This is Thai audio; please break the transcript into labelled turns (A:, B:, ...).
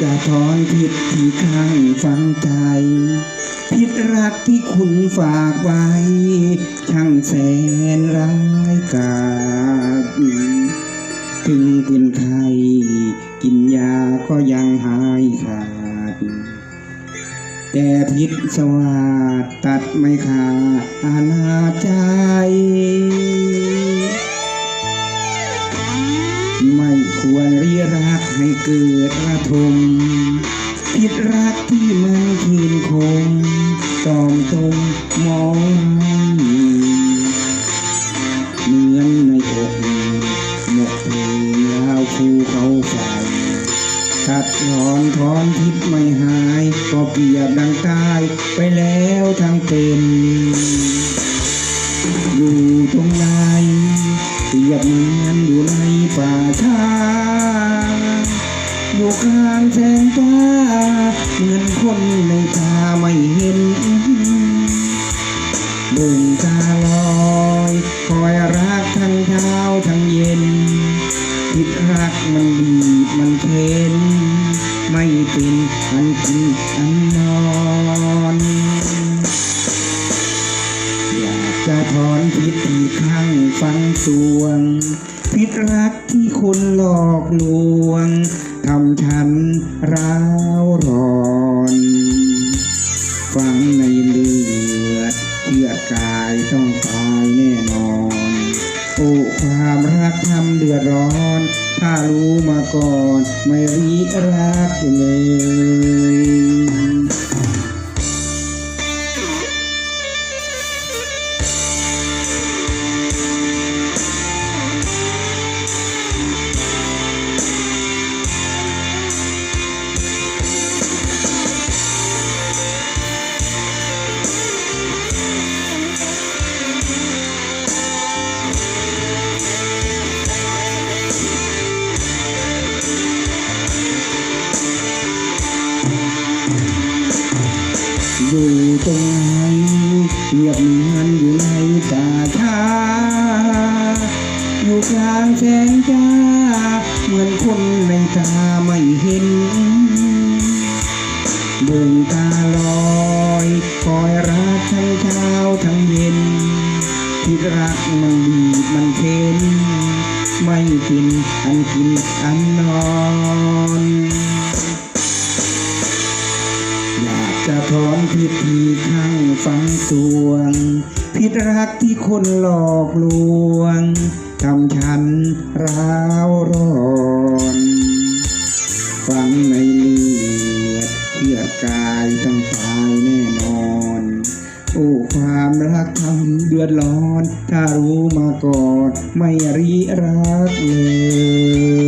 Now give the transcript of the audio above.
A: จะถอนผิดที่ข้างฟังใจ ผิดรักที่คุณฝากไว้ ช่างแสนร้ายกาจถึงเป็นใคร กินยาก็ยังหายขาด แต่พิษสวาสตัดไม่ขาดอาณาใจ มันคืนคงตอมตรงมองไม่เหมือนในอกหมกเพลงยาวภูเขาไฟตัดถอนถอนพิษไม่หาย ก็เปียบดังตายไปแล้วทั้งเป็นอยู่ตรงไหนเปรียบเหมือนอยู่ในป่าช้าอยู่กลางแสงตาเหมือน คนในตาไม่เห็นเบิ่งตาลอยคอยรักทั้งเช้าทั้งเย็นคิดรักมันบีบมันเค้นไม่เป็นอันกินอันนอนอยากจะถอนพิษที่ข้างฟังสวงพิษรักที่คนหลอกลวงทำฉันร้าวร ความรักทำเดือดร้อน ถ้ารู้มาก่อน ไม่รีรักเลย ในป่าช้าอยู่กลางแสงจ้า เหมือนคนในตาไม่เห็นบิ่งตาลอยคอยรักทั้งเช้าทั้งเย็น ที่รักมันบีบมันเค้นไม่กินอันกินอันนอน จะถอนพิษที่ข้างฟังสวง พิษรักที่คนหลอกลวงทำฉันร้าวร้อนฟังในเลือดเลือกายต้องตายแน่นอน โอ้ความรักทำเดือดร้อน ถ้ารู้มาก่อน ไม่รีรักเลย